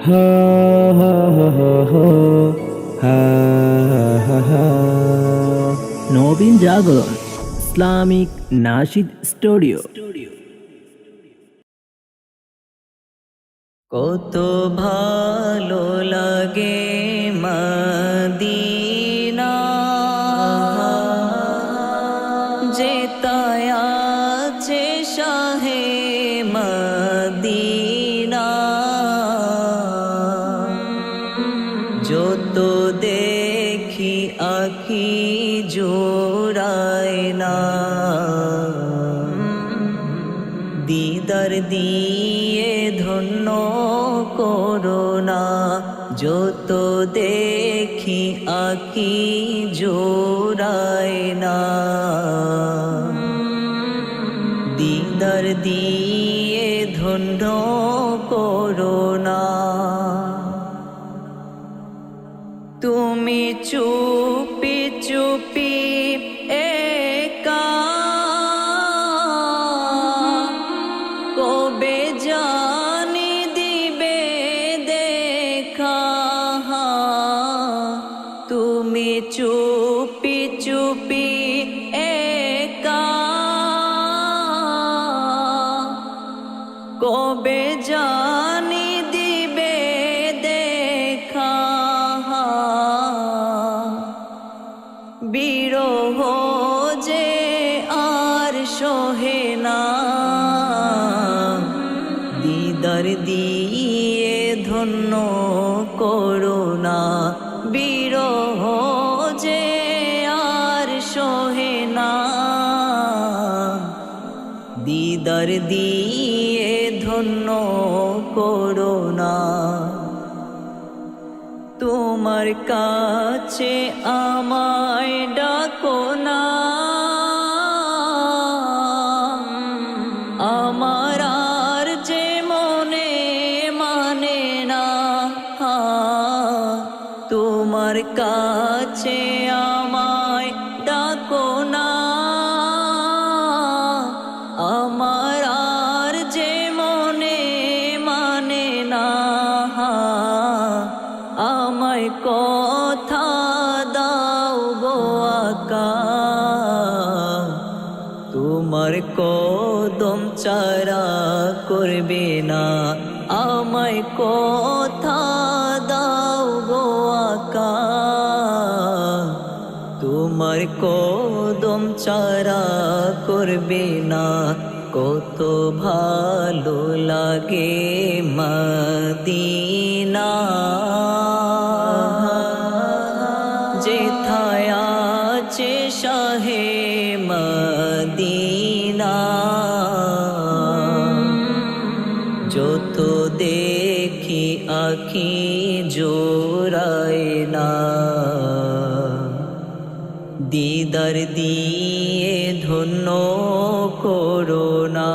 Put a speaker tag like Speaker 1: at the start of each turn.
Speaker 1: হা হা হা হা। নবীন জাগরণ Islamic nasheed studio
Speaker 2: কত ভালো লাগে যত দেখি আখি জোড়ায় না দিদার দিয়ে ধন্য করোনা যত দেখি আকি জোড়ায় না দিদার দিয়ে ধন্য করোনা চুপি চুপি একা। কবে জানি দিবে দেখা? তুমি চুপি চুপি একা। কবে দিয়ে ধন্য করোনা বিরহ যে আর সহে না। দিদার দিয়ে ধন্য করোনা তোমার কাছে আমায় ডাকো না। তোমার কাছে আমায় ডাকো না। আমার আর যে মনে মানে না। আমায় কথা দাও গো আকা। তোমার কদম চারা করবে না। আমায় কথা তোমার কদম চারা করবে না। কত ভালো লাগে মদিনা। যেথায় আছে শাহে মদিনা। যত দেখি আখি জোড়ায় না। দিদার দিয়ে ধন্য করোনা